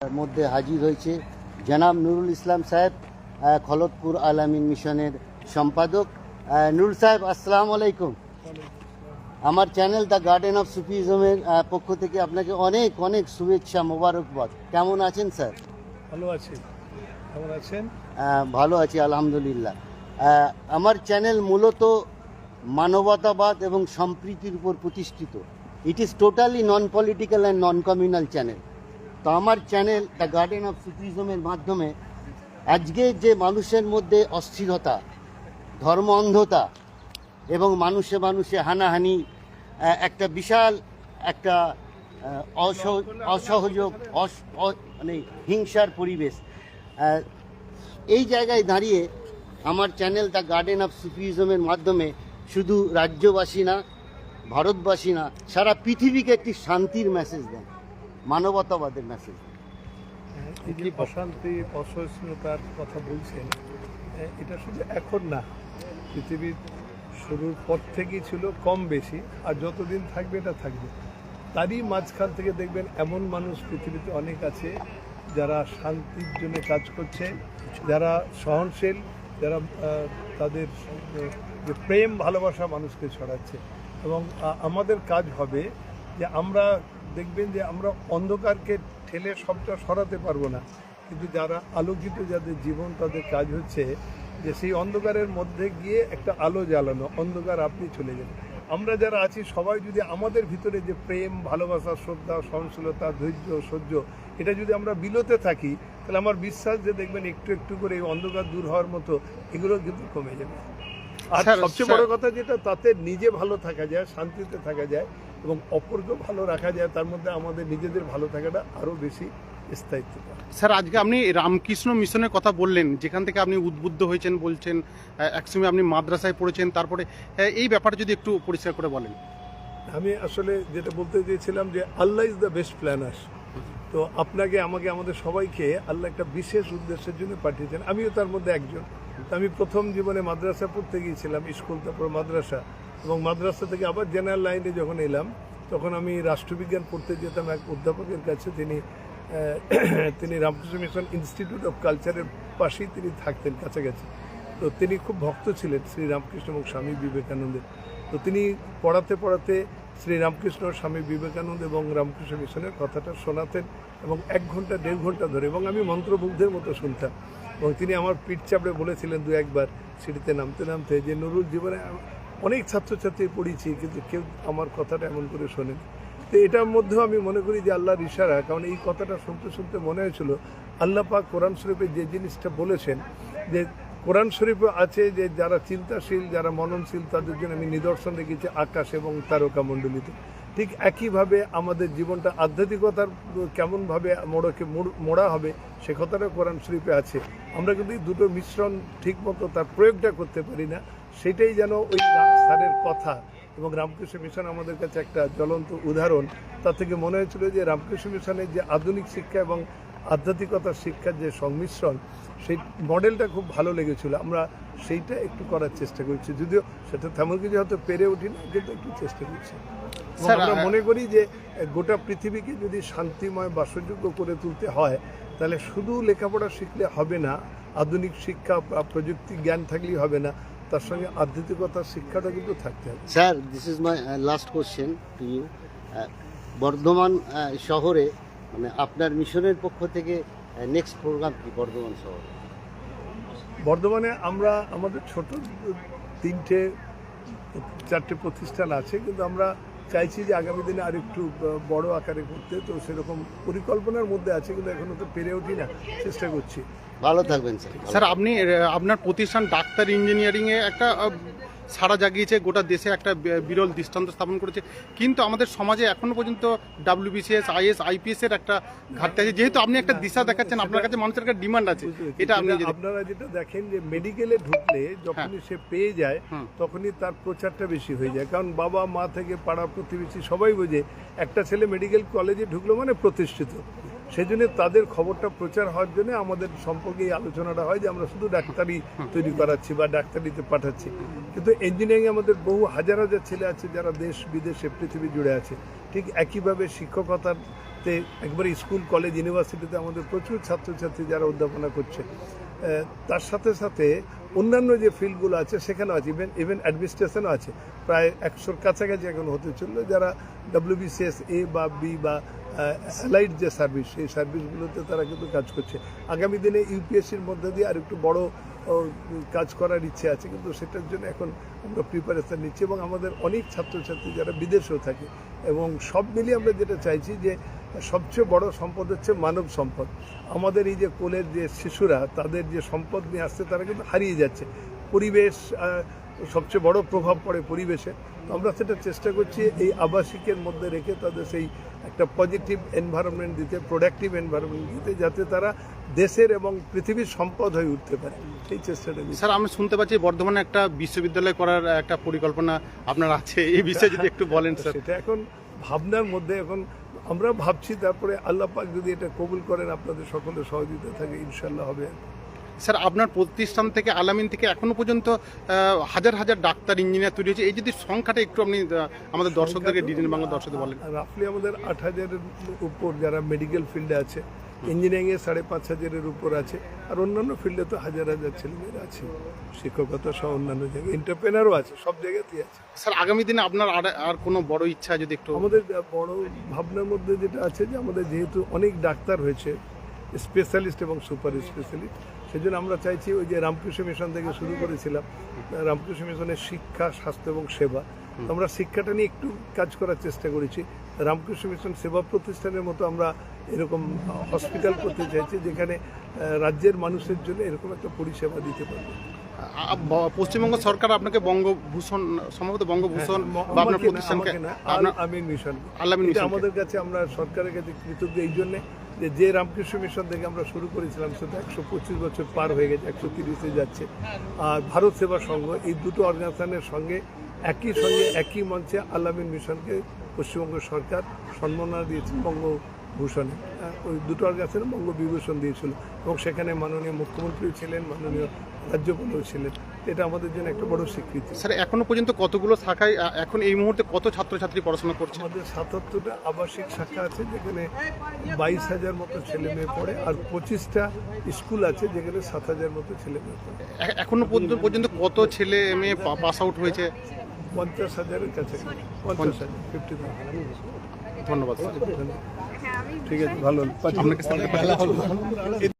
মধ্যে হাজির হয়েছে জনাব নুরুল ইসলাম সাহেব খলতপুর আলামিন মিশনের সম্পাদক। নুরুল সাহেব আসসালাম আলাইকুম। আমার চ্যানেল দ্য গার্ডেন অফ সুফিজমের পক্ষ থেকে আপনাকে অনেক অনেক শুভেচ্ছা মোবারকবাদ। কেমন আছেন স্যার? ভালো আছি। কেমন আছেন? ভালো আছি আলহামদুলিল্লাহ। আমার চ্যানেল মূলত মানবতাবাদ এবং সম্প্রীতির উপর প্রতিষ্ঠিত। It is totally non political and non communal channel তো আমার চ্যানেল দ্য গার্ডেন অফ সুফিজমের মাধ্যমে আজকে যে মানুষের মধ্যে অস্থিরতা, ধর্ম অন্ধতা এবং মানুষে মানুষে হানাহানি একটা বিশাল একটা অসহ- অসহযোগ মানে হিংসার পরিবেশ এই জায়গায় দাঁড়িয়ে আমার চ্যানেল দ্য গার্ডেন অফ সুফিজমের মাধ্যমে শুধু রাজ্যবাসী না, ভারতবাসী না, সারা পৃথিবীকে একটি শান্তির মেসেজ দেন মানবতাবাদের মেসেজ এই যে অশান্তি অসহিষ্ণুতার কথা বলছেন এটা শুধু এখন না, পৃথিবীর শুরুর পর থেকেই ছিল কম বেশি, আর যতদিন থাকবে এটা থাকবে। তারই মাঝখান থেকে দেখবেন এমন মানুষ পৃথিবীতে অনেক আছে, যারা শান্তির জন্য কাজ করছে, যারা সহনশীল, যারা তাদের যে প্রেম ভালোবাসা মানুষকে ছড়াচ্ছে। এবং আমাদের কাজ হবে যে আমরা দেখবেন যে আমরা অন্ধকারকে ঠেলে সবটা সরাতে পারব না। কিন্তু যারা আলোকিত যাদের জীবন তাদের কাজ হচ্ছে যে সেই অন্ধকারের মধ্যে গিয়ে একটা আলো জ্বালানো অন্ধকার আপনি চলে যাবেন আমরা যারা আছি সবাই যদি আমাদের ভিতরে যে প্রেম ভালোবাসা শ্রদ্ধা সহনশীলতা ধৈর্য সহ্য এটা যদি আমরা বিলোতে থাকি তাহলে আমার বিশ্বাস যে দেখবেন একটু একটু করে এই অন্ধকার দূর হওয়ার মতো এগুলো কিন্তু কমে যাবে। আর সবচেয়ে বড় কথা যেটা তাতে নিজে ভালো থাকা যায় শান্তিতে থাকা যায়। এবং অপরকেও ভালো রাখা যায় তার মধ্যে আমাদের নিজেদের ভালো থাকাটা আরও বেশি স্থায়িত্ব স্যার আজকে আপনি রামকৃষ্ণ মিশনের কথা বললেন যেখান থেকে আপনি উদ্বুদ্ধ হয়েছেন বলছেন একসময় আপনি মাদ্রাসায় পড়েছেন তারপরে আহ, এই ব্যাপারটা যদি একটু পরিষ্কার করে বলেন। আমি আসলে যেটা বলতে চেয়েছিলাম যে Allah is the best planner তো আপনাকে আমাকে আমাদের সবাইকে আল্লাহ একটা বিশেষ উদ্দেশ্যের জন্য পাঠিয়েছেন। আমিও তার মধ্যে একজন। তো আমি প্রথম জীবনে মাদ্রাসা পড়তে গিয়েছিলাম স্কুল তারপর মাদ্রাসা। এবং মাদ্রাসা থেকে আবার জেনারেল লাইনে যখন এলাম, তখন আমি রাষ্ট্রবিজ্ঞান পড়তে যেতাম এক অধ্যাপকের কাছে, তিনি তিনি রামকৃষ্ণ মিশন ইনস্টিটিউট অফ কালচারের পাশেই তিনি থাকতেন কাছাকাছি। তো তিনি খুব ভক্ত ছিলেন শ্রী রামকৃষ্ণ এবং স্বামী বিবেকানন্দের। তো তিনি পড়াতে পড়াতে শ্রী রামকৃষ্ণ, স্বামী বিবেকানন্দ এবং রামকৃষ্ণ মিশনের কথাটা শোনাতেন এবং এক ঘণ্টা, দেড় ঘণ্টা ধরে, এবং আমি মন্ত্রমুগ্ধের মতো শুনতাম। এবং তিনি আমার পিঠ চাপড়ে বলেছিলেন দু একবার, সিঁড়িতে নামতে নামতে যে, নুরুল জীবনে অনেক ছাত্রছাত্রী পড়িয়েছি কিন্তু কেউ আমার কথাটা এমন করে শোনেন। তো এটার মধ্যেও আমি মনে করি যে আল্লাহর ইশারা, কারণ এই কথাটা শুনতে শুনতে মনে হয়েছিল, আল্লাহ পাক কোরআন শরীফে যে জিনিসটা বলেছেন, যে কোরআন শরীফে আছে যে যারা চিন্তাশীল, যারা মননশীল, তাদের জন্য আমি নিদর্শন রেখেছি আকাশ এবং তারকা মণ্ডলীতে ঠিক একইভাবে আমাদের জীবনটা আধ্যাত্মিকতার কেমনভাবে মোড়কে মোড়- হবে, সে কথাটা কোরআন শরীফে আছে। আমরা কিন্তু দুটো মিশ্রণ ঠিকমতো তার প্রয়োগটা করতে পারি না, সেটাই যেন ওই স্যারের কথা এবং রামকৃষ্ণ মিশন আমাদের কাছে একটা জ্বলন্ত উদাহরণ। তার থেকে মনে হয়েছিল যে রামকৃষ্ণ মিশনের যে আধুনিক শিক্ষা এবং আধ্যাত্মিকতার শিক্ষার যে সংমিশ্রণ সেই মডেলটা খুব ভালো লেগেছিল। আমরা সেইটা একটু করার চেষ্টা করছি। যদিও সেটা তেমন কিছু হয়তো পেরে উঠি না কিন্তু একটু চেষ্টা করছি। আমরা মনে করি যে গোটা পৃথিবীকে যদি শান্তিময় বাসযোগ্য করে তুলতে হয় তাহলে শুধু লেখাপড়া শিখলে হবে না আধুনিক শিক্ষা বা প্রযুক্তি জ্ঞান থাকলেই হবে না তার সঙ্গে আধ্যাত্মিকতার শিক্ষাটা কিন্তু থাকতে হবে। Sir this is my last question to you Bardhaman ah, শহরে মানে আপনার মিশনের পক্ষ থেকে নেক্সট প্রোগ্রাম কি বর্ধমান শহরে? বর্ধমানে আমরা আমাদের ছোট তিনটে চারটে প্রতিষ্ঠান আছে কিন্তু আমরা চাইছি যে আগামী দিনে আর একটু বড় আকারে করতে। তো সেরকম পরিকল্পনার মধ্যে আছে কিন্তু এখনও তো পেরে উঠি না। চেষ্টা করছি। ভালো থাকবেন স্যার। স্যার আপনি আপনার প্রতিষ্ঠান ডাক্তার ইঞ্জিনিয়ারিংয়ে একটা সারা জাগিয়েছে গোটা দেশে একটা বিরল দৃষ্টান্ত স্থাপন করেছে। কিন্তু আমাদের সমাজে এখনও পর্যন্ত ডাব্লিউবিসিএস আইএস আইপিএস এর একটা ঘাটতি আছে। যেহেতু আপনি একটা দিশা দেখাচ্ছেন আপনার কাছে মানুষের একটা ডিমান্ড আছে। এটা আপনি আপনারা যেটা দেখেন যে মেডিকেলে ঢুকলে যখনই সে পেয়ে যায় তখনই তার প্রচারটা বেশি হয়ে যায়। কারণ বাবা মা থেকে পাড়া প্রতিবেশী সবাই বোঝে একটা ছেলে মেডিকেল কলেজে ঢুকলো মানে প্রতিষ্ঠিত। সেই জন্য তাদের খবরটা প্রচার হওয়ার জন্য আমাদের সম্পর্কে এই আলোচনাটা হয় যে আমরা শুধু ডাক্তারি তৈরি করাচ্ছি বা ডাক্তারিতে পাঠাচ্ছি। কিন্তু ইঞ্জিনিয়ারিং আমাদের বহু হাজার হাজার ছেলে আছে যারা দেশ, বিদেশে, পৃথিবী জুড়ে আছে। ঠিক একইভাবে শিক্ষকতার তে একবারে স্কুল, কলেজ, ইউনিভার্সিটিতে আমাদের প্রচুর ছাত্রছাত্রী যারা অধ্যাপনা করছে। তার সাথে সাথে অন্যান্য যে ফিল্ডগুলো আছে, সেখানেও আছে। ইভেন ইভেন অ্যাডমিনিস্ট্রেশনও আছে। প্রায় একশোর কাছাকাছি এখন হতে চলল। যারা ডাব্লিউবিসিএস এ বা বি বা অ্যালাইড যে সার্ভিস সেই সার্ভিসগুলোতে তারা কিন্তু কাজ করছে। আগামী দিনে ইউপিএসসির মধ্যে দিয়ে আর একটু বড় কাজ করার ইচ্ছে আছে, কিন্তু সেটার জন্য এখন আমরা প্রিপারেশন নিচ্ছি এবং আমাদের অনেক ছাত্রছাত্রী যারা বিদেশেও থাকে এবং সব মিলিয়ে আমরা যেটা চাইছি যে সবচেয়ে বড় সম্পদ হচ্ছে মানব সম্পদ। আমাদের এই যে কোলের যে শিশুরা, তাদের যে সম্পদ নিয়ে আসছে, তারা কিন্তু হারিয়ে যাচ্ছে। পরিবেশ সবচেয়ে বড় প্রভাব পড়ে পরিবেশে তো আমরা সেটা চেষ্টা করছি এই আবাসিকের মধ্যে রেখে তাদের সেই একটা পজিটিভ এনভায়রনমেন্ট দিতে প্রোডাক্টিভ এনভায়রনমেন্ট দিতে যাতে তারা দেশের এবং পৃথিবীর সম্পদ হয়ে উঠতে পারে। এই চেষ্টাটা স্যার আমি শুনতে পাচ্ছি বর্ধমানে একটা বিশ্ববিদ্যালয় করার একটা পরিকল্পনা আপনার আছে। এই বিষয়ে যদি একটু বলেন স্যার। সেটা এখন ভাবনার মধ্যে এখন আমরা ভাবছি তারপরে আল্লাহ পাক যদি এটা কবুল করেন আপনাদের সকলের সহযোগিতা থাকে ইনশাল্লাহ হবে। স্যার আপনার প্রতিষ্ঠান থেকে আলামিন থেকে এখনও পর্যন্ত হাজার হাজার ডাক্তার ইঞ্জিনিয়ার তৈরি হয়েছে। এই যদি সংখ্যাটা একটু আপনি আমাদের দর্শকদেরকে ডিটেন বাংলা দর্শকদের বলেন। রাফলি আমাদের আট হাজারের উপর যারা মেডিকেল ফিল্ডে আছে ইঞ্জিনিয়ারিং এ সাড়ে পাঁচ হাজারের উপর আছে আর অন্যান্য ফিল্ডে তো হাজার হাজার ছেলেমেয়েরা আছে শিক্ষকতা সহ অন্যান্য জায়গায় এন্টারপ্রেনারও আছে সব জায়গাতেই আছে। স্যার আগামী দিনে আপনার আর আর কোনো বড় ইচ্ছা যদি একটু আমাদের বড় ভাবনার মধ্যে যেটা আছে যে আমাদের যেহেতু অনেক ডাক্তার হয়েছে স্পেশালিস্ট এবং সুপার স্পেশালিস্ট সেজন্য আমরা চাইছি ওই যে রামকৃষ্ণ মিশন থেকে শুরু করেছিলাম রামকৃষ্ণ মিশনের শিক্ষা স্বাস্থ্য এবং সেবা। আমরা শিক্ষাটা নিয়ে একটু কাজ করার চেষ্টা করেছি। রামকৃষ্ণ মিশন সেবা প্রতিষ্ঠানের মতো আমরা এরকম হসপিটাল করতে চাইছি যেখানে রাজ্যের মানুষের জন্য এরকম একটা পরিষেবা দিতে পারবে। পশ্চিমবঙ্গ সরকার আপনাকে বঙ্গভূষণ সম্ভবত বঙ্গভূষণ হ্যাঁ, বা আপনার প্রতিষ্ঠানকে আমিন মিশন। আমাদের কাছে আমরা সরকারের কাছে কৃতজ্ঞ এই জন্যে যে রামকৃষ্ণ মিশন থেকে আমরা শুরু করেছিলাম, সেটা একশো পঁচিশ বছর পার হয়ে গেছে, একশো তিরিশে যাচ্ছে। আর ভারত সেবা সংঘ, এই দুটো অর্গানাইজেশনের সঙ্গে, একই সঙ্গে, একই মঞ্চে আল্লামিন মিশনকে পশ্চিমবঙ্গ সরকার সম্মাননা দিয়েছে বঙ্গভূষণে আহ, ওই দুটো অর্গানাইজেশন বঙ্গবিভূষণ দিয়েছিল। এবং সেখানে মাননীয় মুখ্যমন্ত্রী ছিলেন মাননীয় রাজ্যপালও ছিলেন। এটা আমাদের জন্য একটা বড় স্বীকৃতি। স্যার এখনও পর্যন্ত কতগুলো শাখায় এখন এই মুহূর্তে কত ছাত্রছাত্রী পড়াশোনা করছে? আমাদের সাতাত্তরটা আবাসিক শাখা আছে যেখানে বাইশ হাজার মতো ছেলে মেয়ে পড়ে আর পঁচিশটা স্কুল আছে যেখানে সাত হাজার মতো ছেলে মেয়ে পড়ে এখনও পর্যন্ত পর্যন্ত কত ছেলে মেয়ে পাস আউট হয়েছে? পঞ্চাশ হাজারের কাছে পঞ্চাশ হাজার ফিফটি ধন্যবাদ স্যার। ঠিক আছে ভালো আপনাকে স্যার